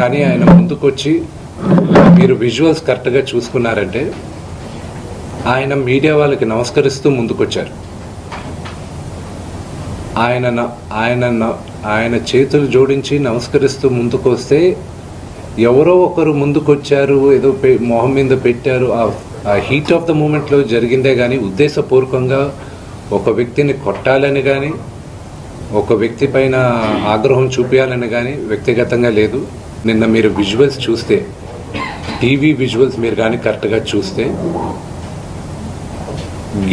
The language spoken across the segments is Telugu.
కానీ ఆయన ముందుకొచ్చి మీరు విజువల్స్ కరెక్ట్గా చూసుకున్నారంటే ఆయన మీడియా వాళ్ళకి నమస్కరిస్తూ ముందుకొచ్చారు. ఆయన ఆయన ఆయన చేతులు జోడించి నమస్కరిస్తూ ముందుకు వస్తే ఎవరో ఒకరు ముందుకొచ్చారు ఏదో మొహం మీద పెట్టారు. ఆ హీట్ ఆఫ్ ద మూమెంట్లో జరిగిందే కానీ ఉద్దేశపూర్వకంగా ఒక వ్యక్తిని కొట్టాలని కానీ ఒక వ్యక్తి పైన ఆగ్రహం చూపించాలని కానీ వ్యక్తిగతంగా లేదు. నిన్న మీరు విజువల్స్ చూస్తే టీవీ విజువల్స్ మీరు కానీ కరెక్ట్గా చూస్తే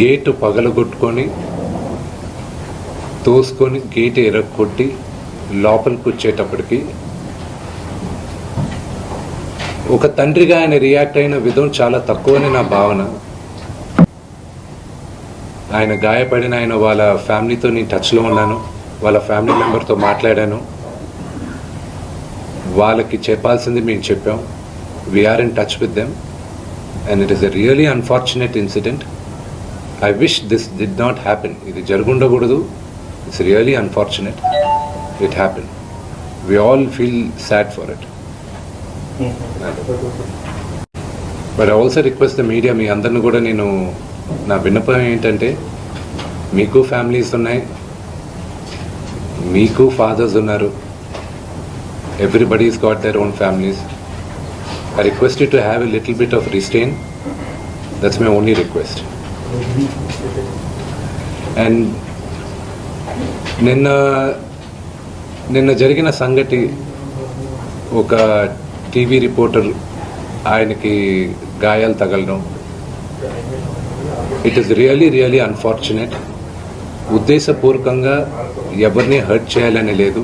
గేటు పగలగొట్టుకొని తోసుకొని గేట్ ఎరగొట్టి లోపలికి వచ్చేటప్పటికి ఒక తండ్రిగా ఆయన రియాక్ట్ అయిన విధం చాలా తక్కువని నా భావన. ఆయన గాయపడిన ఆయన వాళ్ళ ఫ్యామిలీతో నేను టచ్లో ఉన్నాను వాళ్ళ ఫ్యామిలీ మెంబర్తో మాట్లాడాను. వాళ్ళకి చెప్పాల్సింది మేము చెప్పాం. We're in touch with them and it is a really unfortunate incident I wish this did not happen ఇది జరుగుండకూడదు. It's really unfortunate it happen we all feel sad for it but also request the media మీ అందరిని కూడా నేను నా విన్నపం ఏంటంటే మీకు ఫ్యామిలీస్ ఉన్నాయి. మీకు ఫాదర్స్ ఉన్నారు. Everybody's got their own own families I request to have a little bit of restraint. That's my only request. And నిన్న నిన్న జరిగిన సంగతి ఒక టీవీ రిపోర్టర్ ఆయనకి గాయాలు తగలడం it is really really unfortunate ఉద్దేశపూర్వకంగా ఎవరిని హర్ట్ చేయాలని లేదు